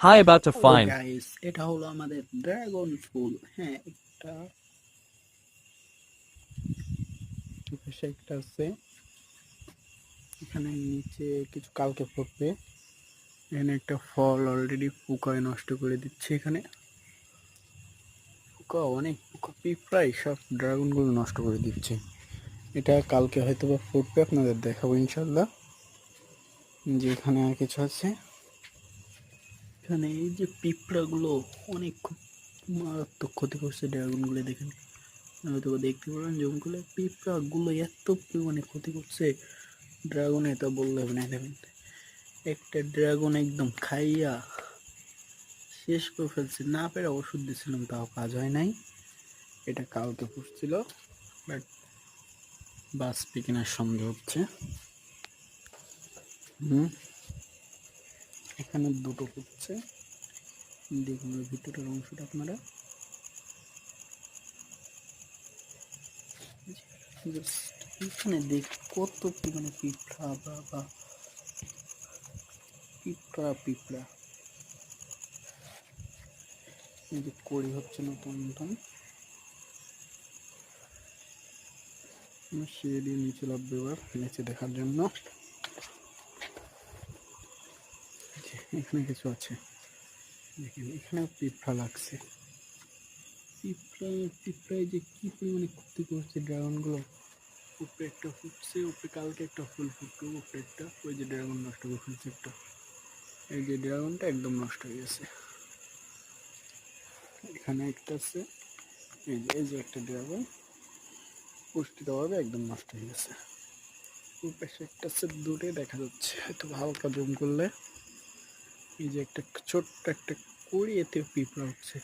Hi, about to find. Guys এটা হলো আমাদের ড্রাগন ফুল হ্যাঁ একটা একটা আছে। এখানে নিচে কিছু কালকে ফুটবে এখানে একটা ফল অলরেডি পোকায় নষ্ট করে দিচ্ছে এখানে। পোকা অনেক পোকা পিঁপড়াই সব ড্রাগনগুলো নষ্ট করে দিচ্ছে। এটা কালকে হয়তো বা ফুটবে আপনাদের দেখাবো ইনশাল্লাহ যে এখানে আর কিছু আছে। এখানে এই যে পিঁপড়াগুলো অনেক খুব মারাত্মক ক্ষতি করছে ড্রাগনগুলো, দেখেন। হয়তো দেখতে পারেন জঙ্গলে, পিঁপড়াগুলো এত পরিমাণে ক্ষতি করছে ড্রাগনে, তা বললে হবে না, দেখেন। একটা ড্রাগন একদম খাইয়া শেষ করে ফেলছে, না পেরে ওষুধ দিয়েছিলাম তাও কাজ হয় নাই। এটা কালকে ফুটছিল বাট বাঁচবে কিনা সন্দেহ হচ্ছে। হুম? এখানে দুটো ফুটছে দেখুন ভিতরের অংশটা আপনারা। এখানে দেখ কত পরিমাণে পিঁপড়া, বা পিঁপড়া পিঁপড়া। যে কড়ি হচ্ছে নতুন নতুন। সিঁড়ি নিচে লাভবে এবার, নিচে দেখার জন্য যে এখানে কিছু আছে। দেখেন এখানে পিঁপড়া লাগছে। পিঁপড়া পিঁপড়ায় যে কি পরিমাণে ক্ষতি করছে ড্রাগনগুলো, উপরে একটা ফুটছে, উপরে কালকে একটা ফুল ফুটবে উপরে একটা, ওই যে ড্রাগন নষ্ট করে ফেলছে একটা। এই যে ড্রাগনটা একদম নষ্ট হয়ে গেছে। এখানে একটা আছে, এই যে এই যে একটা ড্রাগন, পুষ্টিতভাবে একদম নষ্ট হয়ে গেছে। উপরে একটা আছে, দূরে দেখা যাচ্ছে হয়তো হালকা জুম করলে। এই যে একটা ছোট্ট একটা কুড়ি এতে পিঁপড়া হচ্ছে